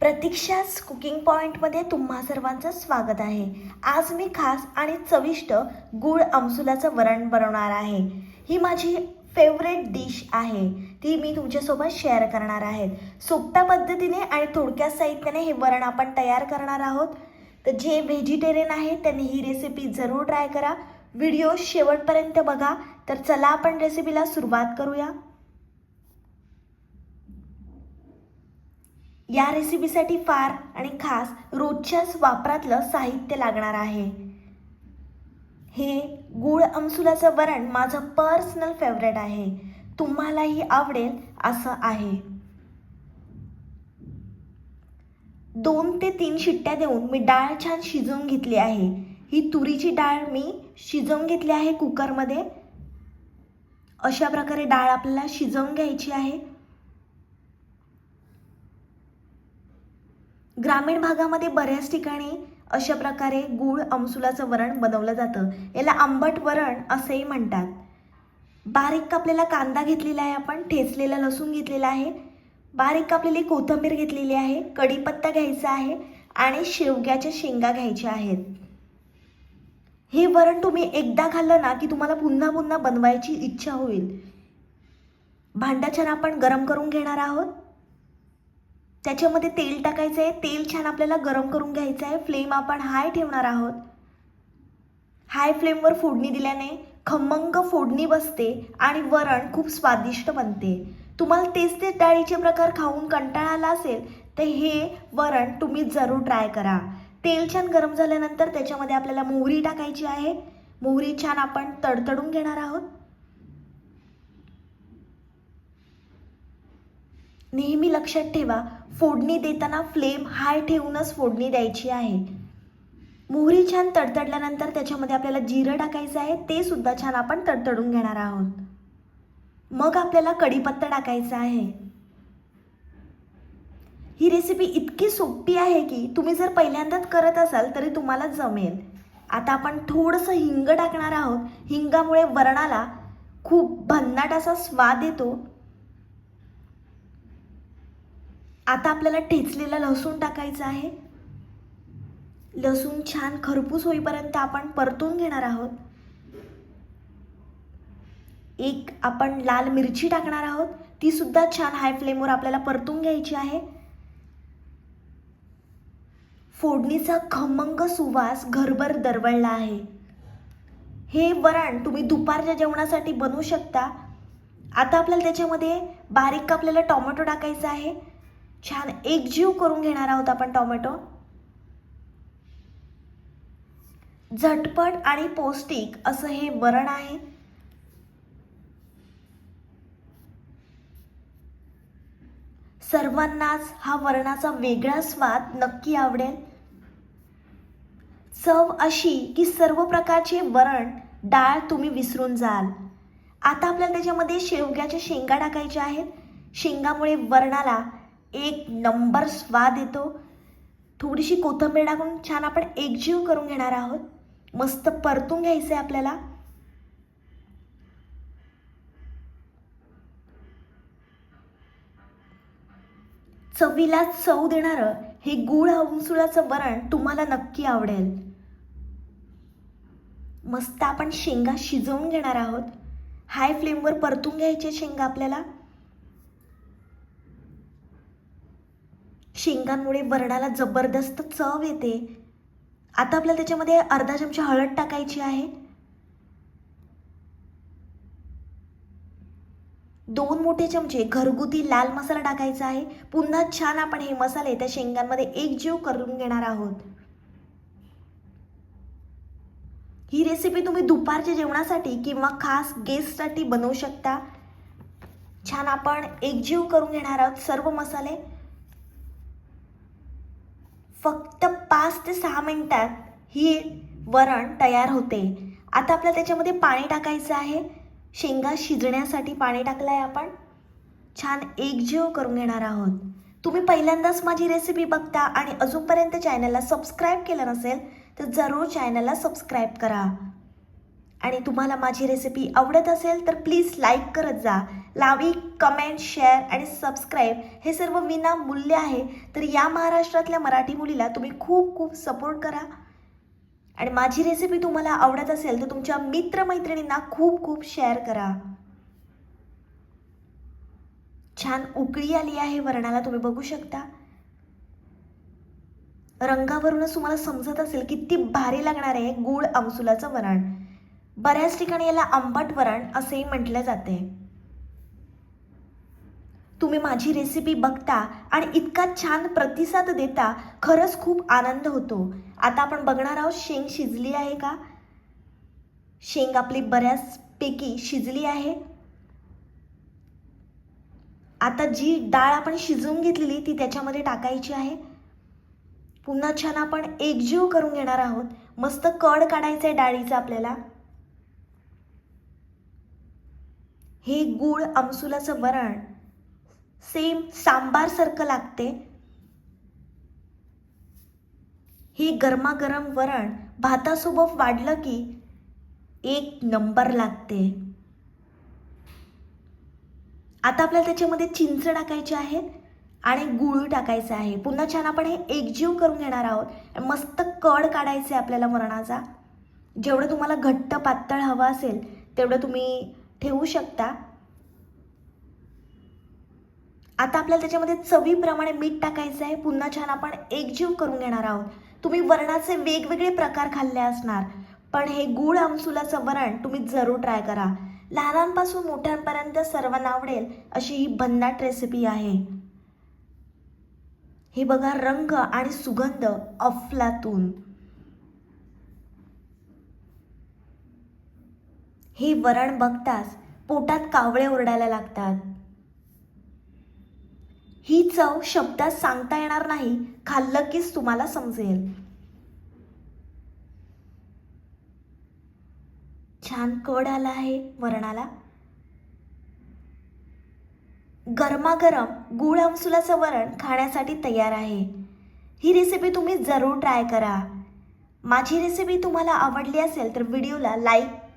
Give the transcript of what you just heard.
प्रतीक्षाच cooking पॉईंटमध्ये तुम्हा सर्वांचं स्वागत आहे. आज मी खास आणि चविष्ट गूळ आमसुलाचं वरण बनवणार आहे. ही माझी फेवरेट डिश आहे. ती मी तुमच्यासोबत शेअर करणार आहे. सोप्या पद्धतीने आणि थोडक्या साहित्याने हे वरण आपण तयार करणार आहोत. तर जे व्हेजिटेरियन आहे त्यांनी ही रेसिपी जरूर ट्राय करा. व्हिडिओ शेवटपर्यंत बघा. तर चला आपण रेसिपीला सुरुवात करूया. या रेसिपीसाठी फार आणि खास रोजच्याच वापरातलं साहित्य लागणार आहे. हे गूळ अमसुलाचं वरण माझं पर्सनल फेवरेट आहे. तुम्हालाही आवडेल असं आहे. दोन ते तीन शिट्ट्या देऊन मी डाळ छान शिजवून घेतली आहे. ही तुरीची डाळ मी शिजवून घेतली आहे कुकरमध्ये अशा प्रकारे डाळ आपल्याला शिजवून घ्यायची आहे. ग्रामीण भागामध्ये बऱ्याच ठिकाणी अशा प्रकारे गूळ अमसुलाचं वरण बनवलं जातं. याला आंबट वरण असंही म्हणतात. बारीक कापलेला कांदा घेतलेला आहे आपण ठेचलेला लसूण घेतलेला आहे. बारीक कापलेली कोथिंबीर घेतलेली आहे कढीपत्ता घ्यायचा आहे आणि शेवग्याच्या शेंगा घ्यायच्या आहेत. हे वरण तुम्ही एकदा खाल्लं ना की तुम्हाला पुन्हा पुन्हा बनवायची इच्छा होईल. भांडा छान आपण गरम करून घेणार आहोत. त्याच्यामध्ये तेल टाकायचं आहे तेल छान आपल्याला गरम करून घ्यायचं आहे फ्लेम आपण हाय ठेवणार आहोत. हाय फ्लेमवर फोडणी दिल्याने खमंग फोडणी बसते आणि वरण खूप स्वादिष्ट बनते. तुम्हाला तेच तेच डाळीचे प्रकार खाऊन कंटाळा आला असेल तर हे वरण तुम्ही जरूर ट्राय करा. तेल छान गरम झाल्यानंतर त्याच्यामध्ये आपल्याला मोहरी टाकायची आहे. मोहरी छान आपण तडतडून घेणार आहोत. नेहमी लक्षात ठेवा फोडणी देताना फ्लेम हाय ठेवूनच फोडणी द्यायची आहे. मोहरी छान तडतडल्यानंतर त्याच्यामध्ये आपल्याला जिरं टाकायचं आहे ते सुद्धा छान आपण तडतडून घेणार आहोत. मग आपल्याला कढीपत्ता टाकायचा आहे. ही रेसिपी इतकी सोपी आहे की तुम्ही जर पहिल्यांदाच करत असाल तरी तुम्हाला जमेल. आता आपण थोडंसं हिंग टाकणार आहोत. हिंगामुळे वरणाला खूप भन्नाट असा स्वाद येतो. आता आपल्याला ठेचलेला लसूण टाकायचा आहे. लसूण छान खरपूस होईपर्यंत आपण परतून घेणार आहोत. एक आपण लाल मिरची टाकणार आहोत. ती सुद्धा छान हाय फ्लेमवर आपल्याला परतून घ्यायची आहे. फोडणीचा खमंग सुवास घरभर दरवळला आहे. हे वरण तुम्ही दुपारच्या जेवणासाठी बनवू शकता. आता आपल्याला त्याच्यामध्ये बारीक आपल्याला टोमॅटो टाकायचा आहे. छान एकजीव करून घेणार आहोत आपण टोमॅटो. झटपट आणि पौष्टिक असं हे वरण आहे. सर्वांनाच हा वरणाचा वेगळा स्वाद नक्की आवडेल. चव अशी की सर्व प्रकारचे वरण डाळ तुम्ही विसरून जाल. आता आपल्याला त्याच्यामध्ये शेवग्याच्या शेंगा टाकायच्या आहेत. शेंगामुळे वरणाला एक नंबर स्वाद येतो. थोडीशी कोथिंबीर टाकून छान आपण एकजीव करून घेणार आहोत. मस्त परतून घ्यायचं आहे आपल्याला. चवीला चव देणारं हे गूळ हंसुळाचं वरण तुम्हाला नक्की आवडेल. मस्त आपण शेंगा शिजवून घेणार आहोत. हाय फ्लेमवर परतून घ्यायचे शेंगा आपल्याला. शेंगांमुळे वरणाला जबरदस्त चव येते. आता आपल्याला त्याच्यामध्ये अर्धा चमचा हळद टाकायची आहे. दोन मोठे चमचे घरगुती लाल मसाला टाकायचा आहे. पुन्हा छान आपण हे मसाले त्या शेंगांमध्ये एकजीव करून घेणार आहोत. ही रेसिपी तुम्ही दुपारच्या जेवणासाठी किंवा खास गेस्टसाठी बनवू शकता. छान आपण एकजीव करून घेणार आहोत सर्व मसाले. पाच ते सहा मिनटात ही वरण तयार होते. आता आपल्याला त्याच्यामध्ये पाणी टाकायचं आहे. शेंगा शिजण्यासाठी पाणी टाकलं आहे आपण. छान एकजीव करून घेणार आहोत. तुम्ही पहिल्यांदाच माझी रेसिपी बघता आणि अजूनपर्यंत चॅनलला सबस्क्राईब केलं नसेल तर जरूर चॅनलला सबस्क्राईब करा. आणि तुम्हाला माझी रेसिपी आवडत असेल तर प्लीज लाईक करत जा. लावी कमेंट शेअर आणि सबस्क्राईब हे सर्व विना मूल्य आहे. तर या महाराष्ट्रातल्या मराठी मुलीला तुम्ही खूप खूप सपोर्ट करा. आणि माझी रेसिपी तुम्हाला आवडत असेल तर तुमच्या मित्रमैत्रिणींना खूप खूप शेअर करा. छान उकळी आली आहे वरणाला तुम्ही बघू शकता. रंगावरूनच तुम्हाला समजत असेल किती भारी लागणार आहे गुळ आमसुलाचं वरण. बऱ्याच ठिकाणी याला आंबट वरण असेही म्हटलं जाते. तुम्ही माझी रेसिपी बघता आणि इतका छान प्रतिसाद देता खरंच खूप आनंद होतो. आता आपण बघणार आहोत शेंग शिजली आहे का? शेंग आपली बऱ्याचपैकी शिजली आहे. आता जी डाळ आपण शिजवून घेतलेली ती त्याच्यामध्ये टाकायची आहे. पुन्हा छान आपण एकजीव करून घेणार आहोत. मस्त कड काढायचं आहे डाळीचं आपल्याला. हे गूळ आमसुलाचं वरण सेम सांबारसारखं लागते. हे गरमागरम वरण भातासोबत वाढलं की एक नंबर लागते. आता आपल्याला त्याच्यामध्ये चिंच टाकायची आहे आणि गुळ टाकायचं आहे. पुन्हा छान आपण हे एकजीव करून घेणार आहोत. मस्त कड काढायचे आपल्याला वरणाचा. जेवढं तुम्हाला घट्ट पातळ हवं असेल तेवढं तुम्ही ठेवू शकता? आता आपल्याला त्याच्यामध्ये चवीप्रमाणे मीठ टाकायचं आहे. पुन्हा छान आपण एकजीव करून घेणार आहोत. तुम्ही वरणाचे वेगवेगळे प्रकार खाल्ले असणार. पण हे गूळ आमसुलाचं वरण तुम्ही जरूर ट्राय करा. लहानांपासून मोठ्यांपर्यंत सर्वांना आवडेल अशी ही भन्नाट रेसिपी आहे. हे बघा रंग आणि सुगंध अफलातून. हे वरण बघताच पोटात कावळे ओरडायला लागतात. ही चव शब्दात सांगता येणार नाही खाल्लं कीच तुम्हाला समजेल. छान कड आला आहे वरणाला. गरमागरम गुळ आमसुलाचं वरण खाण्यासाठी तयार आहे. ही रेसिपी तुम्ही जरूर ट्राय करा. माझी रेसिपी तुम्हाला आवडली असेल तर व्हिडिओला लाईक